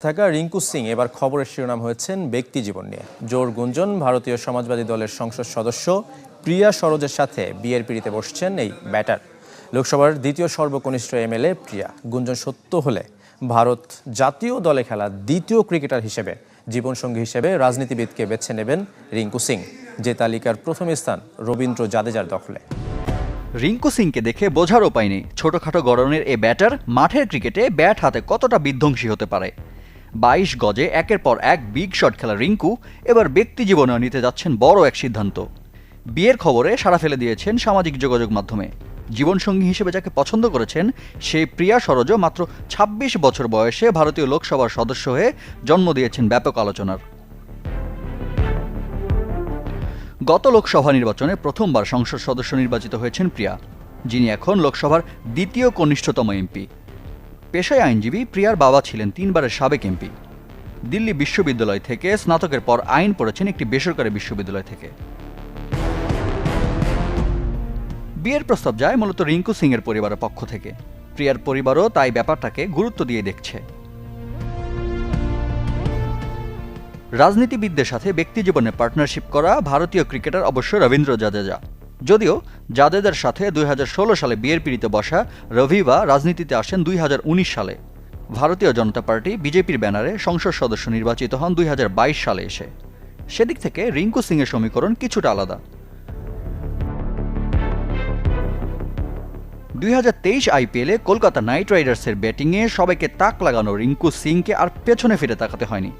থাকা রিঙ্কু সিং। এবার খবরের শিরোনাম হয়েছেন ব্যক্তি জীবন নিয়ে। জোর গুঞ্জন, ভারতীয় সমাজবাদী দলের সংসদ সদস্য প্রিয়া সরোজের সাথে বিয়ের পিড়িতে বসছেন এই ব্যাটার। লোকসভার দ্বিতীয় সর্বকনিষ্ঠ এমএলএ প্রিয়া। গুঞ্জন সত্য হলে ভারত জাতীয় দলে খেলা দ্বিতীয় ক্রিকেটার হিসেবে, জীবনসঙ্গী হিসেবে রাজনীতিবিদকে বেছে নেবেন রিঙ্কু সিং। যে তালিকার প্রথম স্থান রবীন্দ্র জাদেজার দখলে। রিঙ্কু সিংকে দেখে বোঝার উপায় নেই। ছোটখাটো গড়নের এ ব্যাটার মাঠের ক্রিকেটে ব্যাট হাতে কতটা বিধ্বংসী হতে পারে। বাইশ গজে একের পর এক বিগ শট খেলা রিঙ্কু, এবার ব্যক্তি জীবনেও নিতে যাচ্ছেন বড় এক সিদ্ধান্ত। বিয়ের খবরে সাড়া ফেলে দিয়েছেন সামাজিক যোগাযোগ মাধ্যমে। জীবনসঙ্গী হিসেবে যাকে পছন্দ করেছেন, সেই প্রিয়া সরোজ মাত্র ২৬ বছর বয়সে ভারতীয় লোকসভার সদস্য হয়ে জন্ম দিয়েছেন ব্যাপক আলোচনার। গত লোকসভা নির্বাচনে প্রথমবার সংসদ সদস্য নির্বাচিত হয়েছেন প্রিয়া, যিনি এখন লোকসভার দ্বিতীয় কনিষ্ঠতম এমপি। পেশায় আইনজীবী প্রিয়ার বাবা ছিলেন তিনবারের সাবেক এমপি। দিল্লি বিশ্ববিদ্যালয় থেকে স্নাতকের পর আইন পড়েছেন একটি বেসরকারি বিশ্ববিদ্যালয় থেকে। বিয়ের প্রস্তাব যায় মূলত রিঙ্কু সিং এর পরিবারের পক্ষ থেকে। প্রিয়ার পরিবারও তাই ব্যাপারটাকে গুরুত্ব দিয়ে দেখছে। রাজনীতিবিদদের সাথে ব্যক্তিজীবনে পার্টনারশিপ করা ভারতীয় ক্রিকেটার অবশ্য রবীন্দ্র জাদেজা। যদিও জাদেজার সাথে দুই হাজার ষোলো সালে বিয়ের পিড়িতে বসা রবিবা রাজনীতিতে আসেন দুই হাজার উনিশ সালে। ভারতীয় জনতা পার্টি বিজেপির ব্যানারে সংসদ সদস্য নির্বাচিত হন দুই হাজার বাইশ সালে এসে। সেদিক থেকে রিঙ্কু সিংয়ের সমীকরণ কিছুটা আলাদা। দুই হাজার তেইশ আইপিএলে কলকাতা নাইট রাইডার্সের ব্যাটিংয়ে সবাইকে তাক লাগানো রিঙ্কু সিংকে আর পেছনে ফিরে তাকাতে হয়নি।